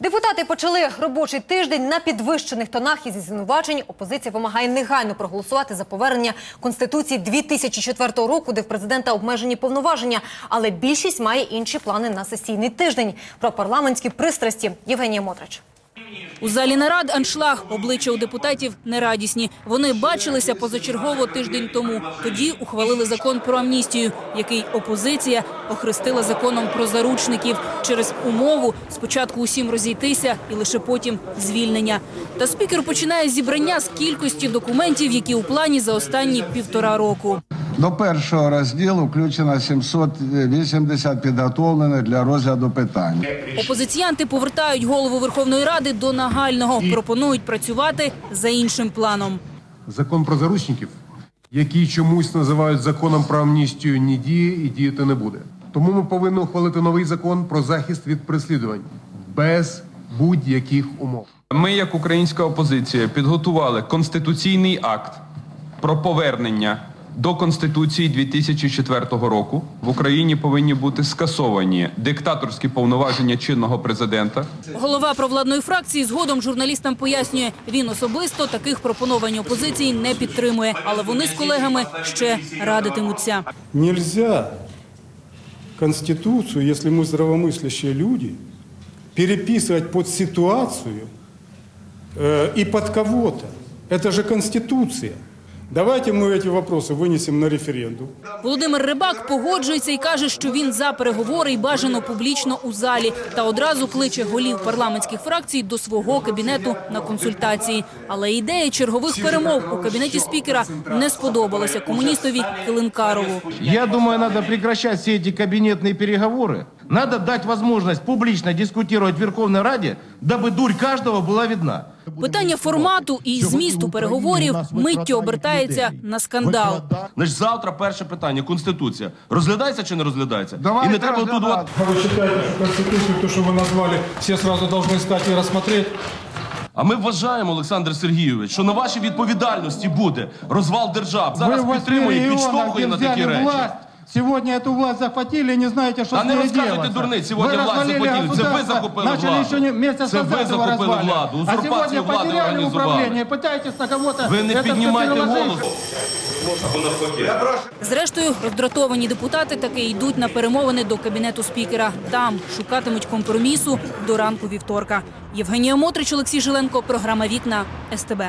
Депутати почали робочий тиждень на підвищених тонах і зі звинувачень. Опозиція вимагає негайно проголосувати за повернення Конституції 2004 року, де в президента обмежені повноваження. Але більшість має інші плани на сесійний тиждень. Про парламентські пристрасті Євгенія Мотрич. У залі нарад аншлаг. Обличчя у депутатів нерадісні. Вони бачилися позачергово тиждень тому. Тоді ухвалили закон про амністію, який опозиція охрестила законом про заручників через умову спочатку усім розійтися і лише потім звільнення. Та спікер починає зібрання з кількості документів, які у плані за останні півтора року. До першого розділу включено 780 підготовлених для розгляду питань. Опозиціянти повертають голову Верховної Ради до нагального. Пропонують працювати за іншим планом. Закон про заручників, який чомусь називають законом про амністію, не діє і діяти не буде. Тому ми повинні ухвалити новий закон про захист від переслідувань без будь-яких умов. Ми, як українська опозиція, підготували конституційний акт про повернення до Конституції 2004 року. В Україні повинні бути скасовані диктаторські повноваження чинного президента. Голова провладної фракції згодом журналістам пояснює, він особисто таких пропонувань опозиції не підтримує, але вони з колегами ще радитимуться. Нельзя Конституцию, если мы здравомыслящие люди, переписывать под ситуацию э, и под кого-то. Это же Конституция. Давайте мы эти вопросы вынесем на референдум. Володимир Рибак погоджується і каже, що він за переговори і бажано публічно у залі. Та одразу кличе голів парламентських фракцій до свого кабінету на консультації. Але ідея чергових перемов у кабінеті спікера не сподобалася комуністові Килинкарову. Я думаю, надо прекращать все эти кабинетные переговоры. Надо дать возможность публично дискутировать в Верховной Раде, дабы дурь каждого была видна. Питання формату і змісту переговорів миттю обертається на скандал. Значить, завтра перше питання Конституція. Розглядається чи не розглядається? Давайте І не треба тут от розглядати. А вы считаете, что Конституцию, то, что вы назвали, все сразу должны стать и рассмотреть? А ми вважаємо, Олександр Сергійович, що на вашій відповідальності буде розвал держав. Зараз підтримує і підштовхує на такі речі. Сегодня эту власть захватили и не знаете, что А с не ней розказуйте делать. дурниць, сьогодні Вы власть развалили захватили. Це ви государство, захопили Начали владу. еще не, месяц Це ви назад его захопили разваливать. владу, А узурпацію сегодня влади потеряли організували. управление, пытаетесь на кого-то Ви не это всё піднімайте переложить. голос. Зрештою, роздратовані депутати таки йдуть на перемовини до кабінету спікера. Там шукатимуть компромісу до ранку вівторка. Євгенія Мотрич, Олексій Жиленко, програма Вікна СТБ.